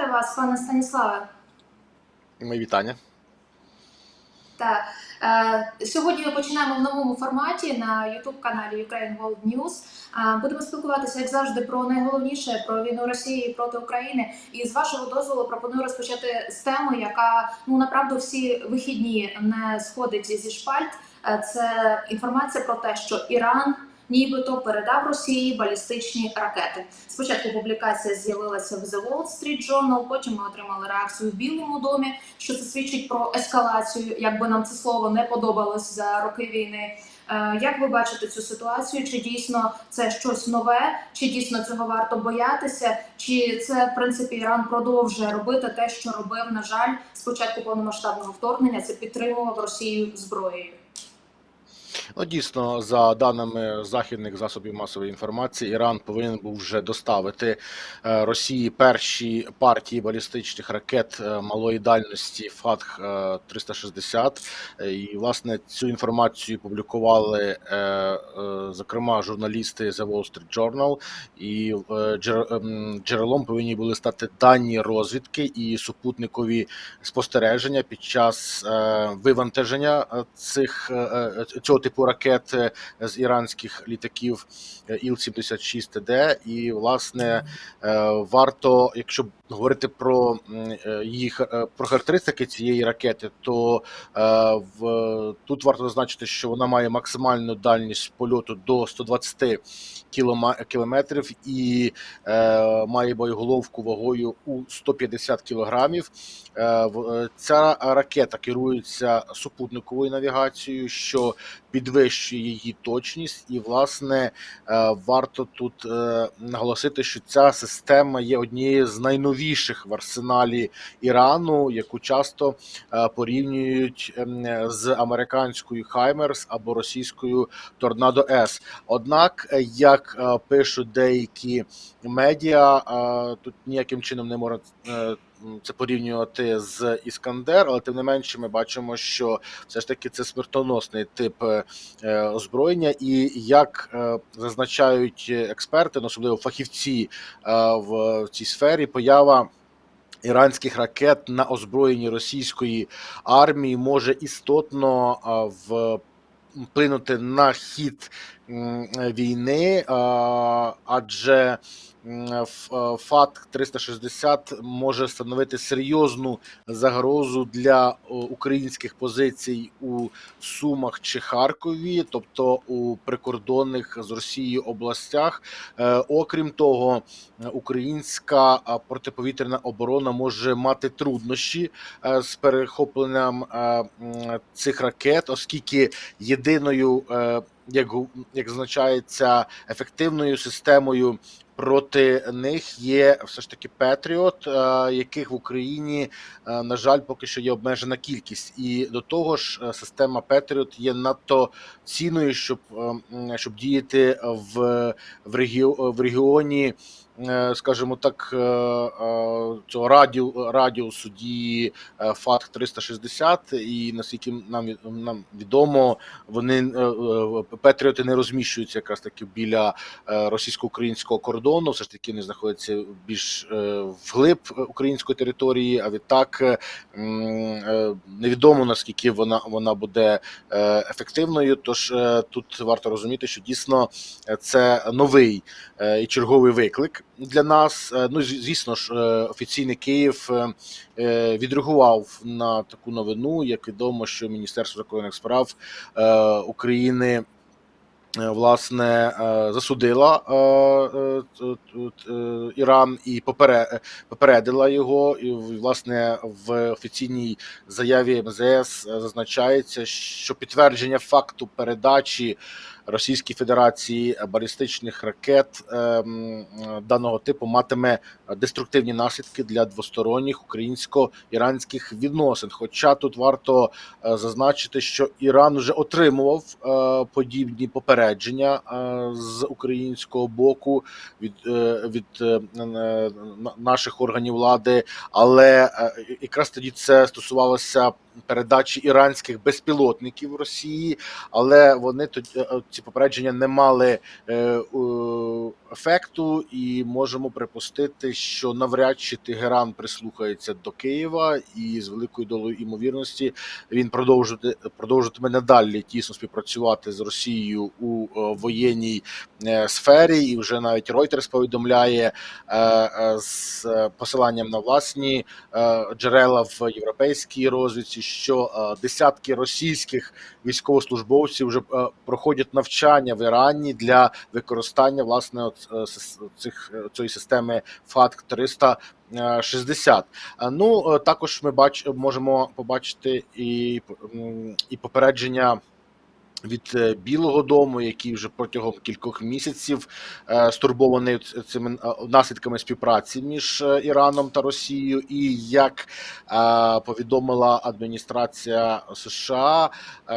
вітати вас, пане Станіславе. Мої вітання. Так, е, сьогодні ми починаємо в новому форматі на youtube каналі Ukraine World News. Е, будемо спілкуватися, як завжди, про найголовніше про війну Росії проти України. І з вашого дозволу пропоную розпочати з теми, яка ну направду всі вихідні не сходить зі шпальт. Е, Це інформація про те, що Іран. Нібито передав Росії балістичні ракети. Спочатку публікація з'явилася в The Wall Street Journal, потім ми отримали реакцію в Білому домі, що це свідчить про ескалацію, якби нам це слово не подобалось за роки війни. Е, Як ви бачите цю ситуацію? Чи дійсно це щось нове? Чи дійсно цього варто боятися? Чи це в принципі Іран продовжує робити те, що робив, на жаль, з початку повномасштабного вторгнення? Це підтримував Росію зброєю. Ну, дійсно, за даними західних засобів масової інформації, Іран повинен був вже доставити е, Росії перші партії балістичних ракет е, малої дальності ФАТХ е, 360. Е, І власне цю інформацію публікували зокрема журналісти The Wall Street Journal, і ем, джерелом повинні були стати дані розвідки і супутникові спостереження під час вивантаження цих цього типу ракет е, з іранських літаків е, Іл-76ТД. І власне е, варто, якщо говорити про їх про характеристики цієї ракети, то в тут варто зазначити, що вона має максимальну дальність польоту до 120 кілома- кілометрів і має боєголовку вагою у 150 кілограмів. Ця ракета керується супутниковою навігацією, що підвищує її точність, і власне е, варто тут е, наголосити, що ця система є однією з найновіших в арсеналі Ірану, яку часто е, порівнюють ем, з американською Хаймерс або російською Торнадо С. Однак, як пишуть деякі медіа, тут ніяким чином не можна це порівнювати з Іскандер, але тим не менше, ми бачимо, що все ж таки це смертоносний тип е, е, озброєння, і як е, зазначають експерти, ну, особливо фахівці в цій сфері, поява. Іранських ракет на озброєнні російської армії може істотно вплинути на хід війни, адже ФАТ 360 може становити серйозну загрозу для українських позицій у Сумах чи Харкові, тобто у прикордонних з Росією областях. Е, Окрім того, е, українська протиповітряна оборона може мати труднощі е, з перехопленням е, цих ракет, оскільки єдиною, е, як як зазначається, ефективною системою. Проти них є все ж таки Петріот, е, яких в Україні, е, на жаль, поки що є обмежена кількість, і до того ж, е, система Петріот є надто ціною, щоб, щоб діяти в, в, регіо, в регіоні, скажімо так, е, е, цього радіу, радіусу дії е, ФАТ 360, і наскільки нам нам відомо, вони е, е, Петріоти не розміщуються якраз таки біля е, російсько-українського кордону. Все ж таки вони знаходяться більш е, вглиб е, української території. А відтак е, е, невідомо наскільки вона вона буде е, ефективною. Тож е, тут варто розуміти, що дійсно е, це новий е, і черговий виклик для нас. Е, Ну звісно ж, е, офіційний Київ е, відреагував на таку новину. Як відомо, що Міністерство закордонних справ України. Власне, засудила Іран і попередила його. І власне в офіційній заяві МЗС зазначається, що підтвердження факту передачі Російській Федерації балістичних ракет ем, даного типу матиме деструктивні наслідки для двосторонніх українсько-іранських відносин. Хоча тут варто е, зазначити, що Іран вже отримував е, подібні попередження е, з українського боку від, від наших органів влади, але якраз тоді це стосувалося передачі іранських безпілотників Росії, але вони тоді е, ці попередження не мали е, ефекту, і можемо припустити, що навряд чи Тегеран прислухається до Києва, і з великою долею імовірності він продовжує продовжуватиме надалі тісно співпрацювати з Росією у е, воєнній е, сфері, і вже навіть Reuters повідомляє е, е, з е, посиланням на власні е, джерела в європейській розвідці, що е, десятки російських військовослужбовців вже е, проходять навчання в Ірані для використання власне е, цих цієї системи ФАТК 360. Е, Ну також ми бач можемо побачити і, і попередження. Від е, Білого Дому, який вже протягом кількох місяців е, стурбований цими е, наслідками співпраці між Іраном та Росією, і як повідомила адміністрація США,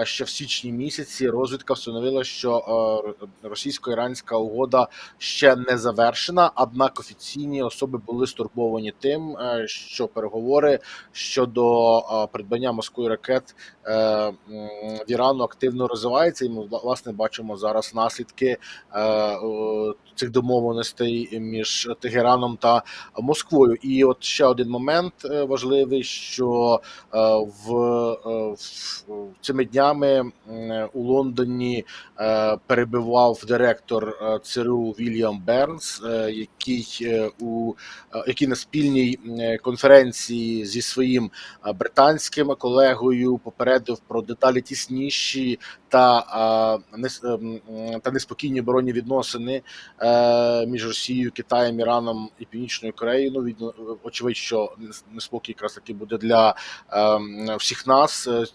ще в січні місяці розвідка встановила, що російсько-іранська угода ще не завершена. Однак офіційні особи були стурбовані тим, що переговори щодо придбання Москвою ракет в Ірану активно розвиваються, і ми власне бачимо зараз наслідки е, цих домовленостей між Тегераном та Москвою. І от ще один момент е, важливий, що е, в, в цими днями у Лондоні перебував директор ЦРУ Вільям Бернс, який у який на спільній конференції зі своїм британським колегою попередив про деталі тісніші та е, м, та неспокійні оборонні відносини е, між Росією, Китаєм, Іраном і Північною Кореєю. Ну відно очевидь, що неспокій якраз таки буде для всіх нас, е,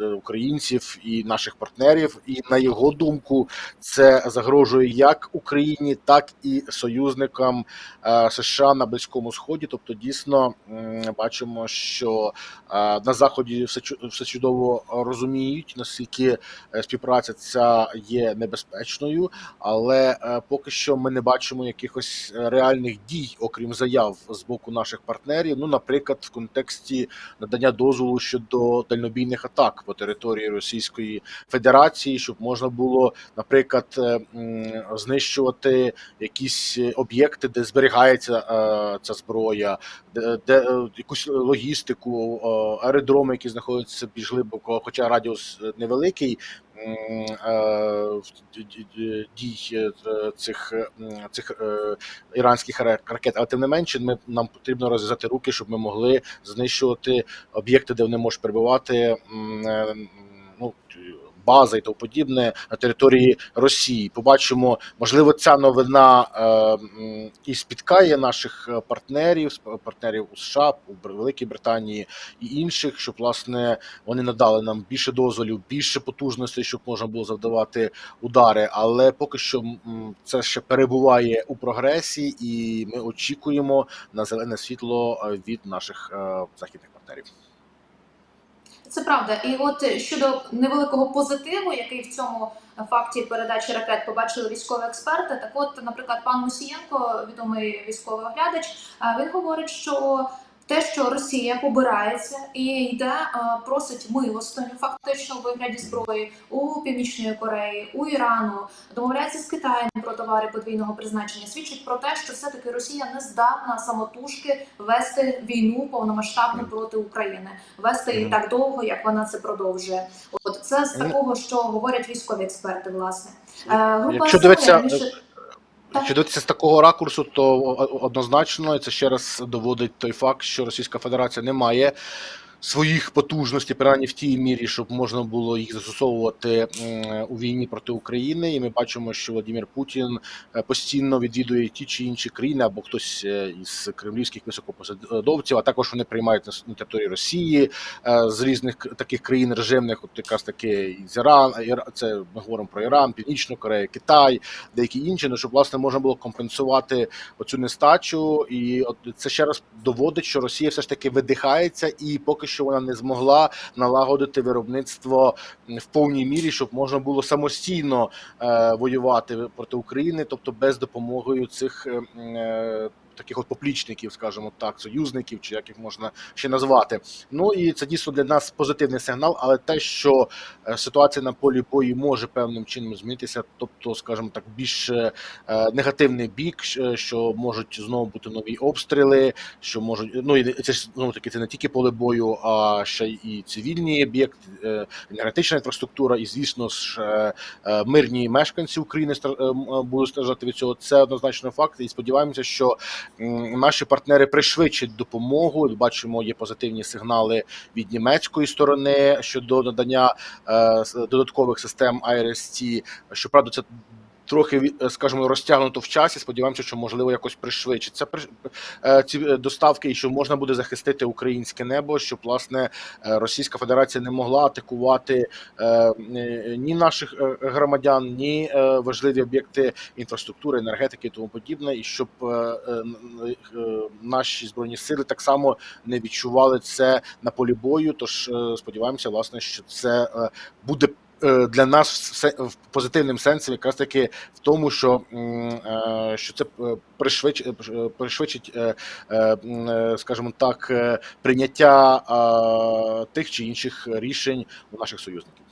е, українців і наших партнерів. І на його думку, це загрожує як Україні, так і союзникам е, США на Близькому Сході. Тобто, дійсно бачимо, що е, на заході все чу- все чудово розуміють, наскільки е, співпраця ця є небезпечною, але е, поки що ми не бачимо якихось е, реальних дій, окрім заяв з боку наших партнерів. Ну, наприклад, в контексті надання дозволу щодо дальнобійних атак по території Російської Федерації, щоб можна було, наприклад, е, знищувати якісь об'єкти, де зберігається ця зброя, де, де якусь логістику, аеродроми, які знаходяться більш глибоко, хоча радіус невеликий. Е, д- Дій е, цих, е, цих е, іранських ра- ракет, але тим не менше, ми нам потрібно розв'язати руки, щоб ми могли знищувати об'єкти, де вони можуть перебувати. е, Ну бази і тому подібне на території Росії. Побачимо, можливо, ця новина е, і спіткає наших е, партнерів, партнерів у США, у Великій Британії і інших, щоб власне вони надали нам більше дозволів, більше потужностей, щоб можна було завдавати удари. Але поки що це ще перебуває у прогресі, і ми очікуємо на зелене світло е, від наших е, західних партнерів. Це правда. І от е, щодо невеликого позитиву, який в цьому факті передачі ракет побачили військові експерти. Так, от, наприклад, пан Мусієнко, відомий військовий оглядач, е, він говорить, що те, що Росія побирається і йде, е, просить милостиню, фактично у вигляді зброї у Північної Кореї, у Ірану, домовляється з Китаєм про товари подвійного призначення, свідчить про те, що все-таки Росія не здатна самотужки вести війну повномасштабну проти України, вести її так довго, як вона це продовжує. От це з такого, що говорять військові експерти, власне. Е, Група Якщо «Сили» Якщо дивитися з такого ракурсу, то однозначно це ще раз доводить той факт, що Російська Федерація не має своїх потужностей, принаймні в тій мірі, щоб можна було їх застосовувати у війні проти України. І ми бачимо, що Владимир Путін е, постійно відвідує ті чи інші країни, або хтось е, із кремлівських високопосадовців, а також вони приймають на території Росії е, з різних таких країн режимних, от якраз таки з Іран, це ми говоримо про Іран, Північну Корею, Китай, деякі інші, ну щоб власне можна було компенсувати оцю нестачу, і от це ще раз доводить, що Росія все ж таки видихається, і поки що вона не змогла налагодити виробництво в повній мірі, щоб можна було самостійно е, воювати проти України, тобто без допомоги цих е, е, таких от поплічників, скажімо так, союзників, чи як їх можна ще назвати. Ну і це дійсно для нас позитивний сигнал, але те, що е, ситуація на полі бою може певним чином змінитися, тобто, скажімо так, більш е, е, негативний бік, що можуть знову бути нові обстріли, що можуть ну і це ж знову таки це не тільки поле бою, а ще й цивільні об'єкти, енергетична інфраструктура, і звісно ж мирні мешканці України стра- е, е, будуть страждати від цього. Це однозначно факт. І сподіваємося, що наші партнери пришвидшать допомогу. Бачимо, є позитивні сигнали від німецької сторони щодо надання е, додаткових систем IRST. Щоправда, це трохи е, скажімо, розтягнуто в часі. Сподіваємося, що можливо якось пришвидшиться приш- е, ці е, доставки, і що можна буде захистити українське небо, щоб власне Російська Федерація не могла атакувати ні наших громадян, ні важливі об'єкти інфраструктури, енергетики і тому подібне, і щоб наші збройні сили так само не відчували це на полі бою. Тож сподіваємося, власне, що це буде. Е, Для нас в позитивним сенсі, якраз таки в тому, що, е, що це е, пришвидш, пришвидшить, скажімо так, прийняття тих чи інших рішень у наших союзників.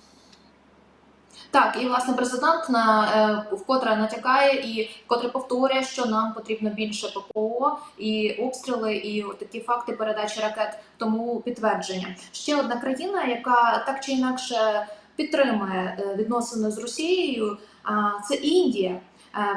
Так, і власне президент на вкотре натякає і вкотре повторює, що нам потрібно більше ППО і обстріли, і такі факти передачі ракет. Тому підтвердження. Ще одна країна, яка так чи інакше підтримує е, відносини з Росією, це Індія. Е,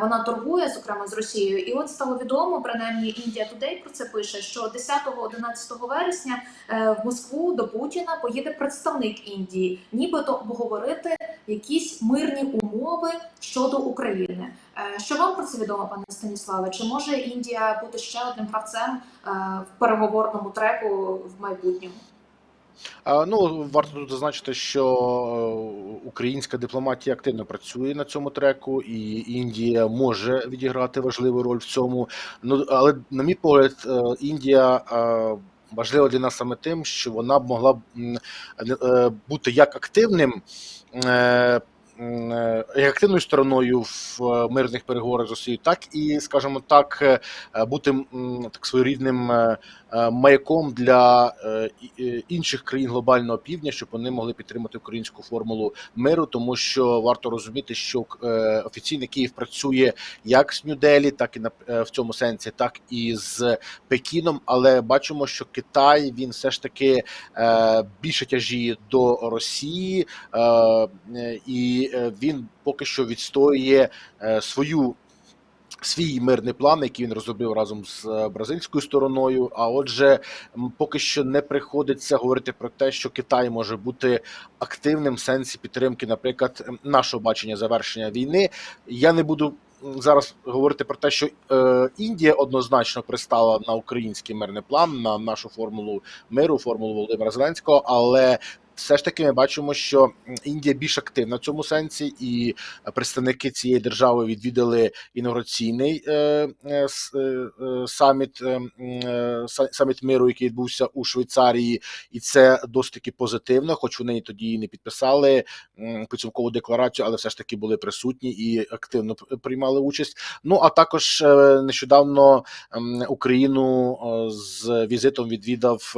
Вона торгує зокрема з Росією, і от стало відомо, принаймні Індія Today про це пише, що 10-11 вересня е, в Москву до Путіна поїде представник Індії, нібито обговорити якісь мирні умови щодо України. Що вам про це відомо, пане Станіславе? Чи може Індія бути ще одним гравцем в переговорному треку в майбутньому? Ну варто тут зазначити, що е, українська дипломатія активно працює на цьому треку, і Індія може відіграти важливу роль в цьому. Ну але, на мій погляд, е, Індія. Важливо Важлива для нас саме тим, що вона б могла б е, бути як активним, е, е, активною стороною в е, мирних переговорах з Росією, так і, скажімо так, е, е, бути так своєрідним е, е, маяком для е, е, інших країн глобального півдня, щоб вони могли підтримати українську формулу миру, тому що варто розуміти, що е, офіційний Київ працює як з Нью-Делі, так і на е, в цьому сенсі, так і з Пекіном. Але бачимо, що Китай він все ж таки е, більше тяжіє до Росії, е, е, і е, він поки що відстоює е, свою свій мирний план, який він розробив разом з е, бразильською стороною. А отже, поки що не приходиться говорити про те, що Китай може бути активним в сенсі підтримки, наприклад, нашого бачення завершення війни. Я не буду. Зараз говорити про те, що е, Індія однозначно пристала на український мирний план, на нашу формулу миру, формулу Володимира Зеленського, але все ж таки ми бачимо, що Індія більш активна в цьому сенсі, і представники цієї держави відвідали інаугураційний е, е, е, саміт, саміт миру, який відбувся у Швейцарії, і це досить таки позитивно, хоч вони тоді і не підписали підсумкову декларацію, але все ж таки були присутні і активно приймали участь. Ну а також нещодавно Україну з візитом відвідав.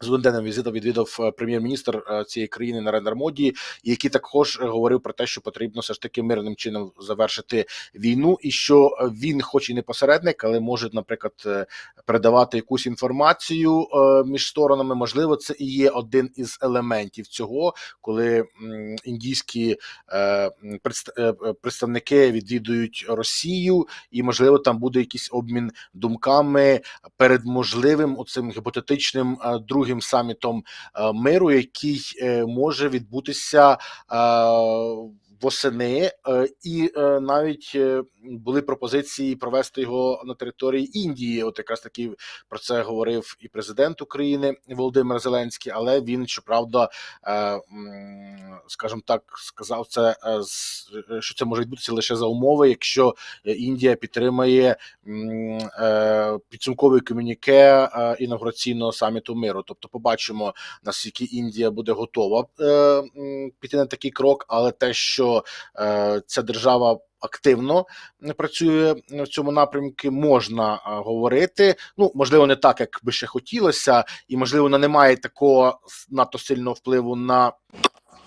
З візитом відвідав е, прем'єр-міністр е, цієї країни Нарендра Моді, який також е, говорив про те, що потрібно все ж таки мирним чином завершити війну, і що він, хоч і не посередник, але може, наприклад, передавати якусь інформацію між сторонами. Можливо, це і є один із елементів цього, коли індійські представники відвідують Росію, і можливо там буде якийсь обмін думками перед можливим оцим гіпотетичним е, другим самітом е, миру, який е, може відбутися е, восени, е, і е, навіть е, були пропозиції провести його на території Індії. От якраз таки про це говорив і президент України Володимир Зеленський, але він щоправда скажімо так, сказав це що це може відбутися лише за умови, якщо Індія підтримає підсумковий комюніке інаугураційного саміту миру. Тобто, побачимо наскільки Індія буде готова піти на такий крок, але те, що е, ця держава. Активно працює в цьому напрямку, можна е, говорити. Ну можливо, не так, як би ще хотілося, і можливо, вона не має такого надто сильного впливу на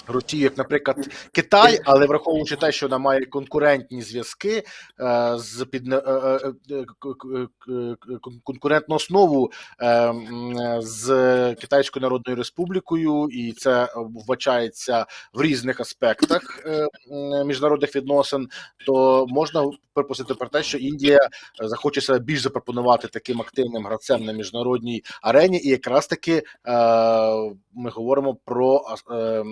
Росію, як, наприклад, Китай, але враховуючи те, що вона має конкурентні зв'язки е, з під е, е, конкурентну основу з Китайською Народною Республікою, і це вбачається в різних аспектах міжнародних відносин, то можна припустити про те, що Індія захоче себе більш запропонувати таким активним гравцем на міжнародній арені, і якраз таки ми говоримо про е,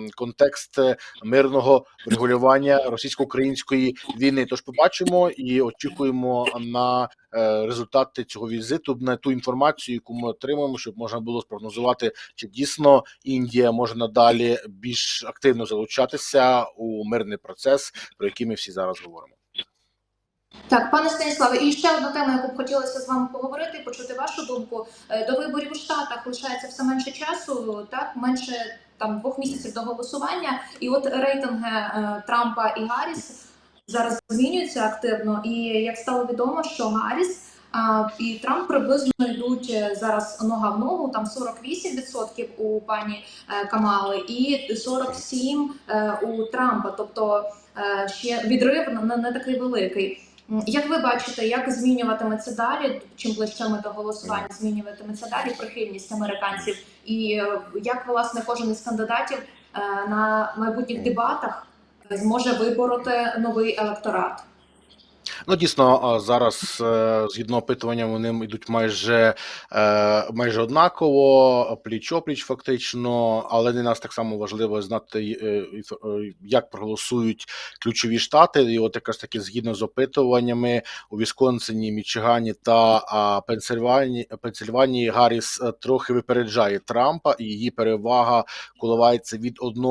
контекст мирного врегулювання російсько-української війни. Тож побачимо і очікуємо на е, результати цього візиту, на ту інформацію, яку ми отримаємо, щоб можна було спрогнозувати, чи дійсно Індія може надалі більш активно залучатися у мирний процес, про який ми всі зараз говоримо. Так, пане Станіславе, і ще одна тема, яку б хотілося з вами поговорити, почути вашу думку. Е, До виборів у Штатах лишається все менше часу, так менше там двох місяців до голосування. І от рейтинги е, Трампа і Гарріс зараз змінюються активно. І як стало відомо, що Гарріс а, і Трамп приблизно йдуть е, зараз нога в ногу. Там 48% у пані е, Камали і 47% е, у Трампа. Тобто е, ще відрив не, не такий великий. Як ви бачите, як змінюватиметься далі? Чим ближче ми до голосування змінюватиметься далі прихильність американців, і е, як власне кожен із кандидатів е, на майбутніх дебатах зможе вибороти новий електорат? Ну, дійсно, зараз е, згідно опитування, вони йдуть майже, е, майже однаково, пліч-опліч, фактично, але для нас так само важливо знати, е, як проголосують ключові штати. І от якраз таки згідно з опитуваннями у Вісконсині, Мічигані та Пенсильванії, Пенсильванії Гарріс трохи випереджає Трампа, і її перевага коливається від 1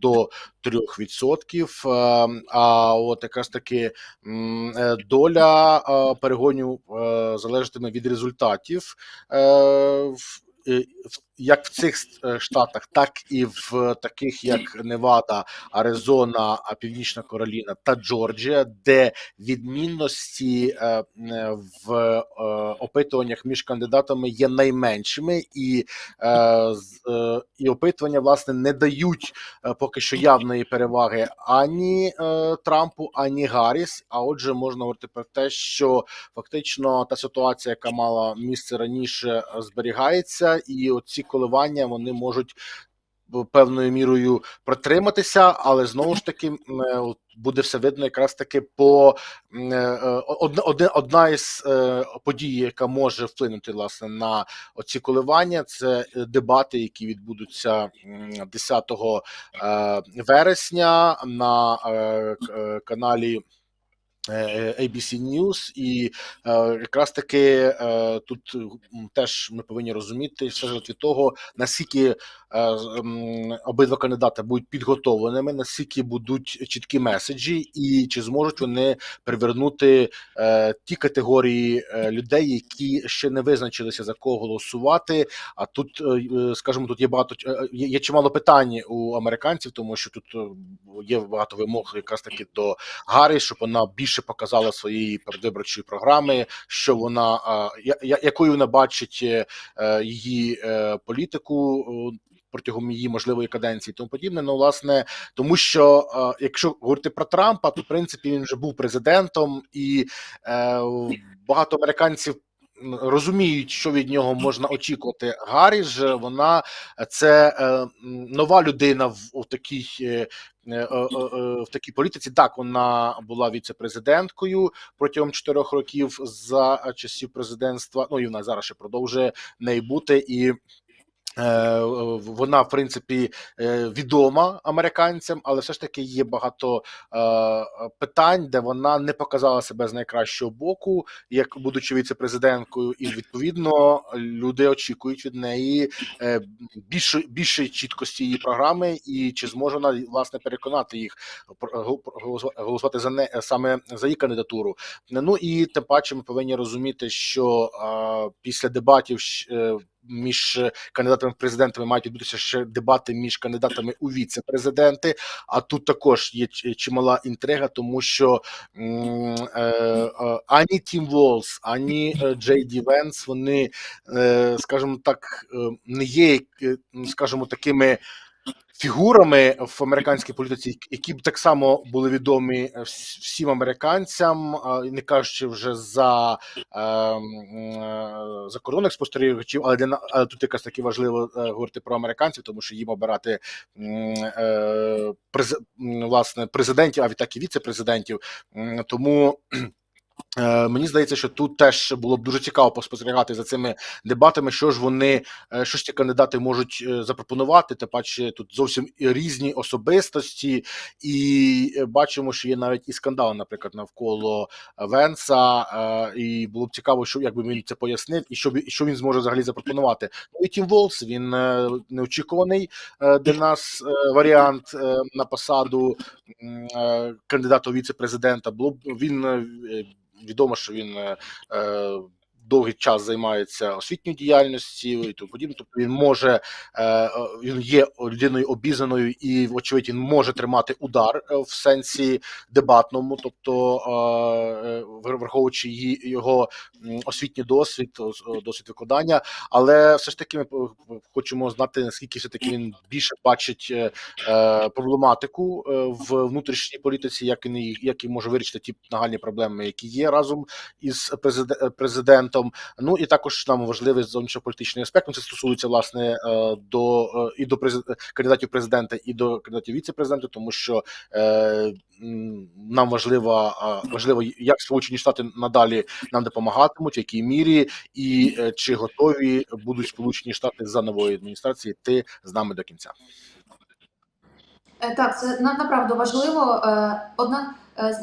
до 3%. Е, А от якраз таки е, доля е, перегонів залежатиме від результатів. Як в цих е, штатах, так і в таких як Невада, Аризона, Північна Кароліна та Джорджія, де відмінності е, е, в опитуваннях між кандидатами є найменшими, і, і опитування власне не дають поки що явної переваги ані Трампу, ані Гарріс. А отже, можна говорити про те, що фактично та ситуація, яка мала місце раніше, зберігається, і оці коливання вони можуть. Певною мірою протриматися, але знову ж таки е, буде все видно якраз таки по е, е, одна, одна, із е, подій, яка може вплинути власне на оці коливання. Це е, дебати, які відбудуться 10 е, вересня на е, е, каналі. Е, ABC News, і е, якраз таки е, тут теж ми повинні розуміти все залежить від того, наскільки е, обидва кандидати будуть підготовленими, наскільки будуть чіткі меседжі, і чи зможуть вони привернути е, ті категорії е, людей, які ще не визначилися за кого голосувати. А тут, е, е, скажімо, тут є багато е, є, чимало питань у американців, тому що тут е, є багато вимог, якраз таки до Гаррі, щоб вона більше показала своєї передвиборчої програми, що вона якою вона бачить е, е, її е, політику. Протягом її можливої каденції, тому подібне. Ну, власне, тому що якщо говорити про Трампа, то в принципі він вже був президентом, і е, багато американців розуміють, що від нього можна очікувати. Гаррі ж вона це е, нова людина в в такій е, е, е, е, в такій політиці. Так, вона була віце-президенткою протягом чотирьох років за часів президентства. Ну і вона зараз ще продовжує неї бути і. Е, Вона, в принципі, е, відома американцям, але все ж таки є багато е, питань, де вона не показала себе з найкращого боку, як будучи віце-президенткою, і відповідно люди очікують від неї більше більше чіткості її програми, і чи зможе вона власне переконати їх голосувати за не саме за її кандидатуру. Ну і тим паче ми повинні розуміти, що після дебатів між кандидатами в президентами мають відбутися ще дебати між кандидатами у віце-президенти. А тут також є чимала інтрига, тому що е, е, ані Тім Волс, ані е, Джей Ді Венс, вони, е, скажімо так, е, не є, е, скажімо, такими. Фігурами в американській політиці, які б так само були відомі всім американцям, не кажучи вже за ем, е, закордонних спостерігачів, але для але тут якраз таки важливо е, говорити про американців, тому що їм обирати е, власне президентів, а відтак і віце-президентів. Тому. Е, Мені здається, що тут теж було б дуже цікаво поспостерігати за цими дебатами, що ж вони, е, що ж ці кандидати можуть е, запропонувати. Тим паче тут зовсім різні особистості, і бачимо, що є навіть і скандал, наприклад, навколо Венса. І було б цікаво, що якби він це пояснив, і що що він зможе взагалі запропонувати. Ну і Тім Волс він неочікуваний для нас варіант на посаду кандидата віце-президента. Було б він відомо, що він е, е, довгий час займається освітньою діяльністю і тому подібне. Тобто він може е, він є людиною обізнаною і, вочевидь, він може тримати удар е, в сенсі дебатному, тобто е, вр- враховуючи її його освітній досвід, досвід викладання, але все ж таки ми хочемо знати наскільки все таки він більше бачить проблематику в внутрішній політиці, як він її- як і може вирішити ті нагальні проблеми, які є разом із президе- президентом. Ну і також нам важливий зовнішньополітичний аспект. Ну, Це стосується власне е, до е, і до презид- кандидатів президента, і до кандидатів віце-президента, тому що е, нам важливо, важливо, як Сполучені Штати надалі нам допомагатимуть, в якій мірі, і е, чи готові будуть Сполучені Штати за нової адміністрації йти з нами до кінця. Так, це на- направду важливо. Одна з-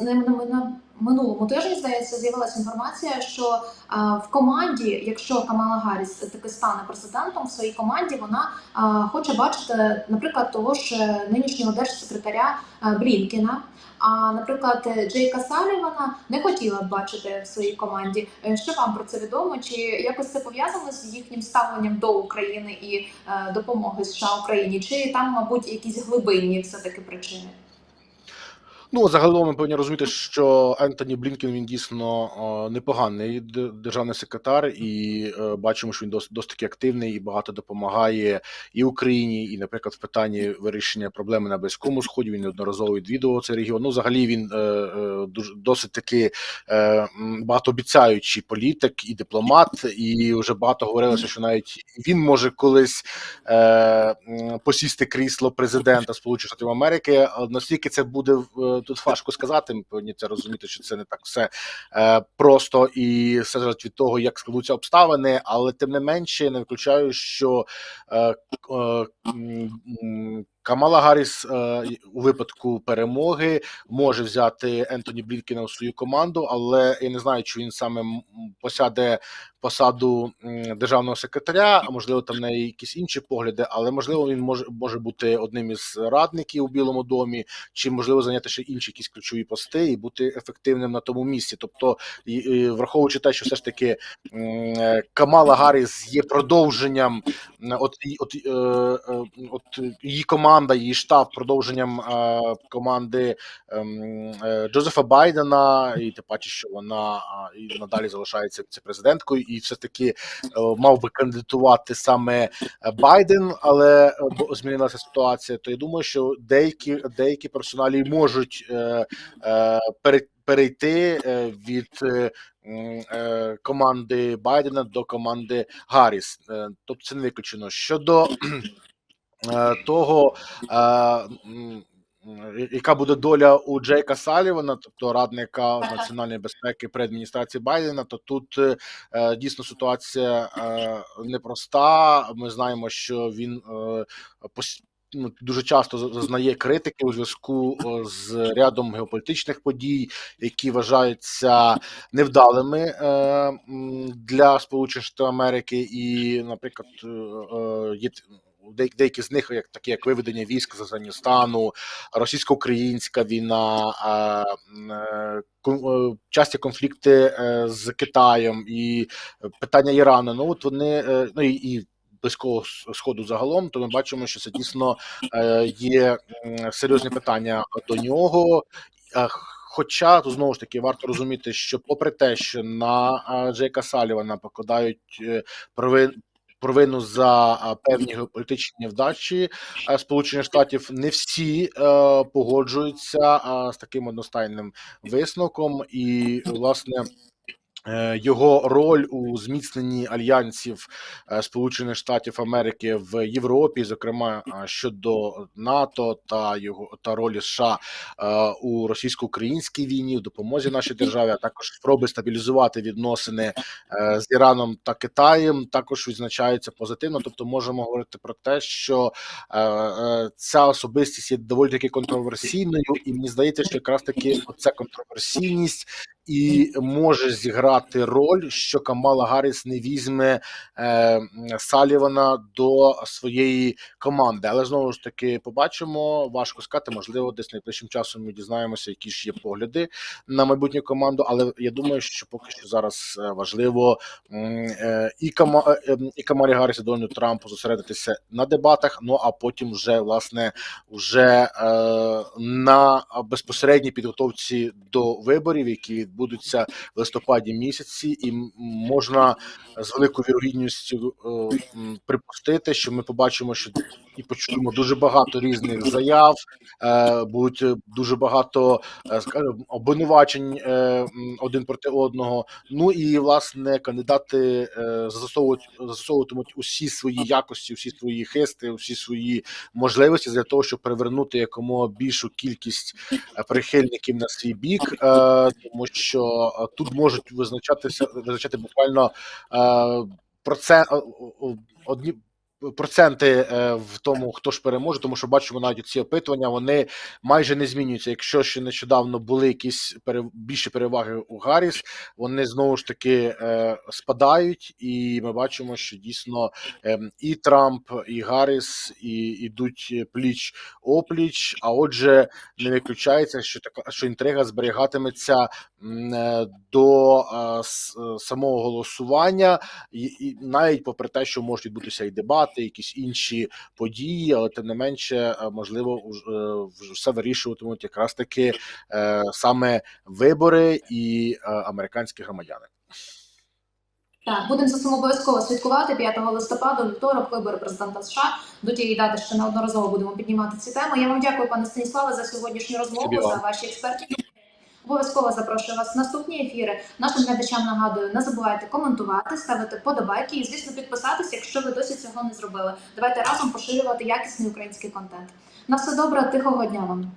минулому тижні здається з'явилася інформація, що е, в команді, якщо Камала Гарріс таки стане президентом в своїй команді, вона е, хоче бачити, наприклад, того ж е, нинішнього держсекретаря е, Блінкіна. А наприклад, Джейка Салівана не хотіла б бачити в своїй команді. Е, Що вам про це відомо? Чи якось це пов'язано з їхнім ставленням до України і е, допомоги США Україні? Чи там, мабуть, якісь глибинні все таки причини? Ну, загалом ми повинні розуміти, що Ентоні Блінкен він дійсно е, непоганий державний секретар, і е, бачимо, що він досить, досить таки активний і багато допомагає і Україні, і, наприклад, в питанні вирішення проблеми на Близькому Сході. Він неодноразово відвідував цей регіон. Ну, взагалі він е, дуже досить таки багатообіцяючий політик і дипломат, і вже багато говорилося, що навіть він може колись посісти крісло президента Сполучених Штатів Америки. Наскільки це буде тут важко сказати. Ми повинні це розуміти, що це не так все е, просто і все залежить від того, як складуться обставини, але тим не менше не виключаю, що е, е, Камала Гарріс е, у випадку перемоги може взяти Ентоні Блінкена у свою команду, але я не знаю, чи він саме посяде посаду державного секретаря, а можливо, там на якісь інші погляди, але можливо він може може бути одним із радників у Білому домі, чи можливо зайняти ще інші якісь ключові пости і бути ефективним на тому місці. Тобто, і, і, враховуючи те, що все ж таки е, Камала Гарріс є продовженням м, от, і- от, е, е, от її команда, її штаб продовженням е, команди ем, е, Джозефа Байдена, і тим паче, що вона і надалі залишається віце-президенткою, і все таки е, мав би кандидатувати саме е, Байден, але е, змінилася ситуація. То я думаю, що деякі деякі персоналі можуть пере- перейти е, від команди Байдена до команди Гарріс. Тобто це не виключено. Щодо того, яка буде доля у Джейка Салівана, тобто радника з національної безпеки при адміністрації Байдена, то тут е, е, дійсно ситуація е, непроста. Ми знаємо, що він е, ну, дуже часто за- зазнає критики у зв'язку е, з рядом геополітичних подій, які вважаються невдалими е, для Сполучених Штатів Америки, і, наприклад, е, е, є деякі, з них, як такі як виведення військ з Афганістану, російсько-українська війна, е, е, часті конфлікти е, з Китаєм і питання Ірану. Ну от вони ну і. Близького сходу загалом, то ми бачимо, що це дійсно є серйозні питання до нього. Хоча тут знову ж таки варто розуміти, що попри те, що на Джейка Салівана покладають. Провину за певні геополітичні невдачі. Е, Сполучених Штатів не всі е, погоджуються з таким одностайним висновком, і власне його роль у зміцненні альянсів е, Сполучених Штатів Америки в Європі, зокрема е, щодо НАТО та його та ролі США е, у російсько-українській війні, в допомозі нашій державі, а також спроби стабілізувати відносини е, з Іраном та Китаєм, також відзначаються позитивно. Тобто, можемо говорити про те, що е, е, ця особистість є доволі таки контроверсійною, і мені здається, що якраз таки ця контроверсійність і може зіграти роль, що Камала Гарріс не візьме е, Салівана до своєї команди. Але знову ж таки побачимо. Важко сказати. Можливо, десь найближчим часом ми дізнаємося, які ж є погляди на майбутню команду. Але я думаю, що поки що зараз е, важливо е, і Кама е, і Камалі Гарріс і Дональду Трампу зосередитися на дебатах. Ну а потім вже власне вже е, на безпосередній підготовці до виборів, які відбудуться в листопаді місяці, і можна з великою вірогідністю е, припустити, що ми побачимо, що і почуємо дуже багато різних заяв, е, будуть е, дуже багато е, скажімо, обвинувачень один проти одного. Ну і власне кандидати застосовують застосовуватимуть усі свої якості, всі свої хисти, всі свої можливості для того, щоб привернути якомога більшу кількість прихильників на свій бік, тому що тут можуть визначатися визначати буквально процент одні. Проценти е, в тому, хто ж переможе, тому що бачимо навіть ці опитування, вони майже не змінюються. Якщо ще нещодавно були якісь більші переваги у Гарріс, вони знову ж таки е, спадають, і ми бачимо, що дійсно е, і Трамп, і Гарріс і йдуть пліч опліч. А отже, не виключається, що така що інтрига зберігатиметься до е, е, самого голосування, і, навіть попри те, що можуть відбутися і дебати, якісь інші події, але тим не менше, е, можливо, е, все вирішуватимуть якраз таки е, саме вибори і е, американські громадяни. Так, будемо за цим обов'язково слідкувати 5 листопада, вівторок, вибори президента США. До тієї дати ще неодноразово будемо піднімати ці теми. Я вам дякую, пане Станіславе, за сьогоднішню розмову, Тобі за ваші експертні. Обов'язково запрошую вас в наступні ефіри. Нашим глядачам нагадую, не забувайте коментувати, ставити подобайки і, звісно, підписатися, якщо ви досі цього не зробили. Давайте разом поширювати якісний український контент. На все добре, тихого дня вам.